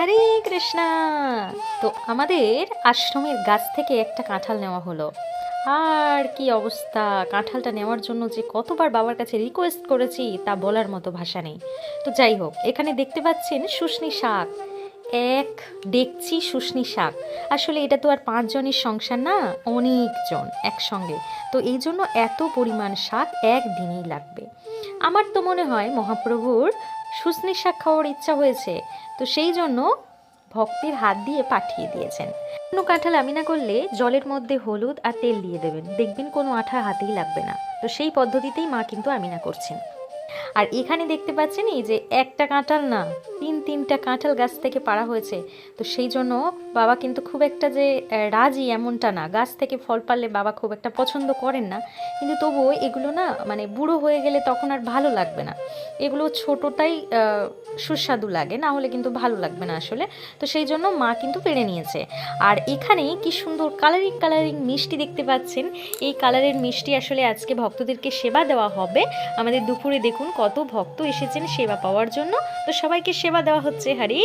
হরে কৃষ্ণা। তো আমাদের আশ্রমের গাছ থেকে একটা কাঁঠাল নেওয়া হলো। আর কি অবস্থা? কাঁঠালটা নেওয়ার জন্য যে কতবার বাবার কাছে রিকোয়েস্ট করেছি, তা বলার মতো ভাষা নেই। তো যাই হোক, এখানে দেখতে পাচ্ছেন শুশনি শাক। এক দেখছি শুশনি শাক। আসলে এটা তো আর পাঁচজনের সংসার না, অনেকজন একসঙ্গে। তো এই জন্য এত পরিমাণ শাক একদিনেই লাগবে। আমার তো মনে হয় মহাপ্রভুর সুস্নিশা খাওয়ার ইচ্ছা হয়েছে, তো সেই জন্য ভক্তির হাত দিয়ে পাঠিয়ে দিয়েছেন। কোনো কাঁঠাল আমি না করলে জলের মধ্যে হলুদ আর তেল দিয়ে দেবেন, দেখবেন কোনো আঠা হাতেই লাগবে না। তো সেই পদ্ধতিতেই মা কিন্তু আমিনা করছেন। আর এখানে দেখতে পাচ্ছেন এই যে একটা কাঁঠাল না, তিন তিনটা কাঁঠাল গাছ থেকে পাড়া হয়েছে। তো সেই জন্য বাবা কিন্তু খুব একটা যে রাজি এমনটা না। গাছ থেকে ফল পারলে বাবা খুব একটা পছন্দ করেন না। কিন্তু তবুও এগুলো না মানে বুড়ো হয়ে গেলে তখন আর ভালো লাগবে না। এগুলো ছোটোটাই সুস্বাদু লাগে, না হলে কিন্তু ভালো লাগবে না আসলে। তো সেই জন্য মা কিন্তু পেরে নিয়েছে। আর এখানে কি সুন্দর কালারিং কালারিং মিষ্টি দেখতে পাচ্ছেন। এই কালারের মিষ্টি আসলে আজকে ভক্তদেরকে সেবা দেওয়া হবে। আমাদের দুপুরে দেখুন কত ভক্ত এসেছেন সেবা পাওয়ার জন্য তো সবাইকে সেবা দেওয়া হচ্ছে হারি।